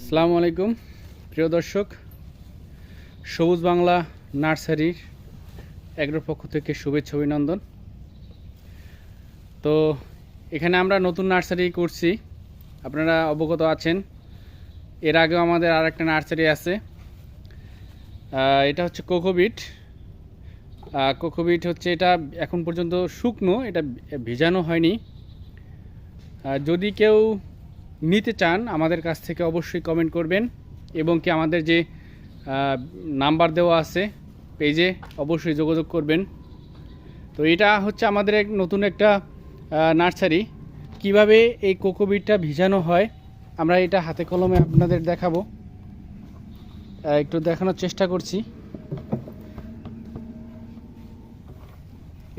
আসসালামু আলাইকুম। প্রিয় দর্শক, সবুজ বাংলা নার্সারির এগ্রোর পক্ষ থেকে শুভেচ্ছা, অভিনন্দন। তো এখানে আমরা নতুন নার্সারি করছি। আপনারা অবগত আছেন, এর আগেও আমাদের আর একটা নার্সারি আছে। এটা হচ্ছে কোকোবিট। কোকোবিট হচ্ছে এটা এখন পর্যন্ত শুকনো, এটা ভিজানো হয়নি। যদি কেউ নিতে চান, আমাদের কাছ থেকে অবশ্যই কমেন্ট করবেন এবং কি আমাদের যে নাম্বার দেওয়া আছে পেজে অবশ্যই যোগাযোগ করবেন। তো এটা হচ্ছে আমাদের এক নতুন একটা নার্সারি কীভাবে এই কোকোবিটটা ভিজানো হয়, আমরা এটা হাতে কলমে আপনাদের দেখাবো। একটু দেখানোর চেষ্টা করছি।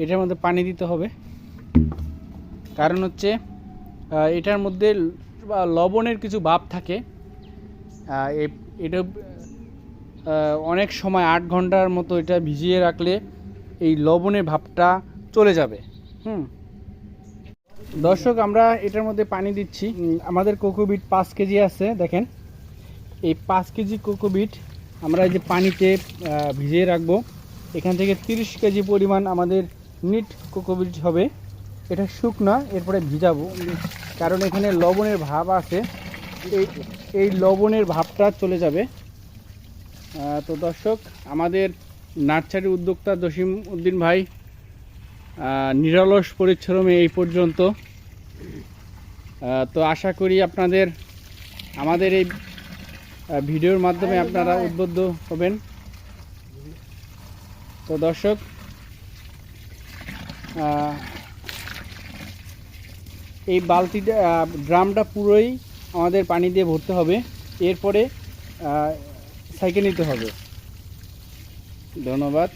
এটার মধ্যে পানি দিতে হবে। কারণ হচ্ছে এটার মধ্যে বা লবণের কিছু ভাব থাকে এটা অনেক সময় আট ঘণ্টার মতো এটা ভিজিয়ে রাখলে এই লবণের ভাবটা চলে যাবে। হুম। দর্শক, আমরা এটার মধ্যে পানি দিচ্ছি। আমাদের কোকোবিট পাঁচ কেজি আছে, দেখেন। এই পাঁচ কেজি কোকোবিট আমরা এই যে পানিতে ভিজিয়ে রাখব। এখান থেকে তিরিশ কেজি পরিমাণ আমাদের নিট কোকোবিট হবে। এটা শুকনা এরপরে ভিজাবো। কারণ এখানে লবণের ভাব আছে। এই এই লবণের ভাবটা চলে যাবে। তো দর্শক আমাদের নার্সারি উদ্যোক্তা জসিম উদ্দিন ভাই নিরলস পরিশ্রমে এই পর্যন্ত। তো আশা করি আপনাদের আমাদের এই ভিডিওর মাধ্যমে আপনারা উদ্বুদ্ধ হবেন। তো দর্শক এই বালতিটা ড্রামটা পুরোই আমাদের পানি দিয়ে ভরতে হবে। এরপরে সাইকেল নিতে হবে। ধন্যবাদ।